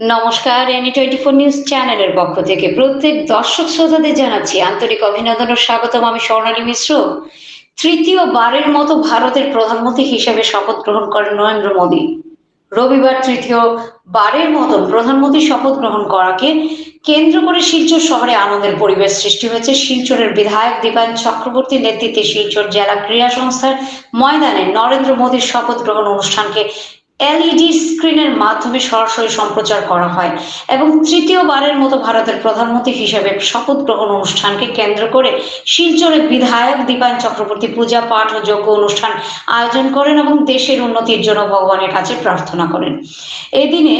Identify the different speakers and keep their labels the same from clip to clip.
Speaker 1: নমস্কার any twenty four news চ্যানেলের পক্ষ থেকে প্রত্যেক দর্শক শ্রোতাদের জানাচ্ছি আন্তরিক অভিনন্দন ও স্বাগতম। আমি স্বর্ণালী মিশ্র। তৃতীয়বারের মতো ভারতের প্রধানমন্ত্রী হিসেবে শপথ গ্রহণ করেন নরেন্দ্র মোদী। রবিবার তৃতীয় বারের মতন প্রধানমন্ত্রী শপথ গ্রহণ করাকে কেন্দ্র করে শিলচর শহরে আনন্দের পরিবেশ সৃষ্টি হয়েছে। শিলচরের বিধায়ক দীপায়ন চক্রবর্তীর নেতৃত্বে শিলচর জেলা ক্রীড়া সংস্থার ময়দানে নরেন্দ্র মোদীর শপথ গ্রহণ অনুষ্ঠানকে এলইডি স্ক্রিনের মাধ্যমে সরাসরি সম্প্রচার করা হয় এবং তৃতীয়বারের মতো ভারতের প্রধানমন্ত্রী হিসেবে শপথ গ্রহণ অনুষ্ঠানকে কেন্দ্র করে শিলচরের বিধায়ক দীপায়ন চক্রবর্তী পূজা পাঠ ও যোগ্য অনুষ্ঠান আয়োজন করেন এবং দেশের উন্নতির জন্য ভগবানের কাছে প্রার্থনা করেন। এদিনে,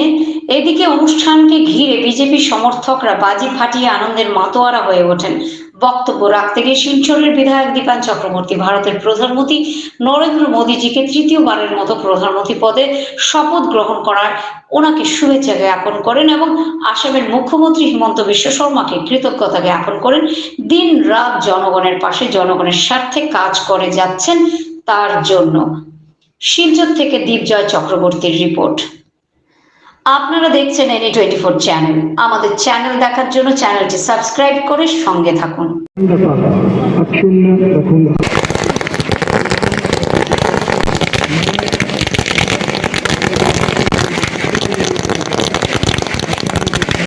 Speaker 1: এদিকে অনুষ্ঠানকে ঘিরে বিজেপি সমর্থকরা বাজি ফাটিয়ে আনন্দের মাতোয়ারা হয়ে ওঠেন। বক্তব্য রাখতে গিয়ে শিলচরের বিধায়ক দীপান চক্রবর্তী ভারতের প্রধানমন্ত্রী নরেন্দ্র মোদীজিকে তৃতীয়বারের মতো প্রধানমন্ত্রী পদে শপথ গ্রহণ করার ওনাকে শুভেচ্ছা জ্ঞাপন করেন এবং আসামের মুখ্যমন্ত্রী হিমন্ত বিশ্ব শর্মাকে কৃতজ্ঞতা জ্ঞাপন করেন। দিন রাত জনগণের পাশে জনগণের স্বার্থে কাজ করে যাচ্ছেন তার জন্য। শিলচর থেকে দীপজয় চক্রবর্তীর রিপোর্ট। আপনারা দেখছেন এনি টোয়েন্টি ফোর চ্যানেল আমাদের চ্যানেল দেখার জন্য চ্যানেলটি সাবস্ক্রাইব করে সঙ্গে থাকুন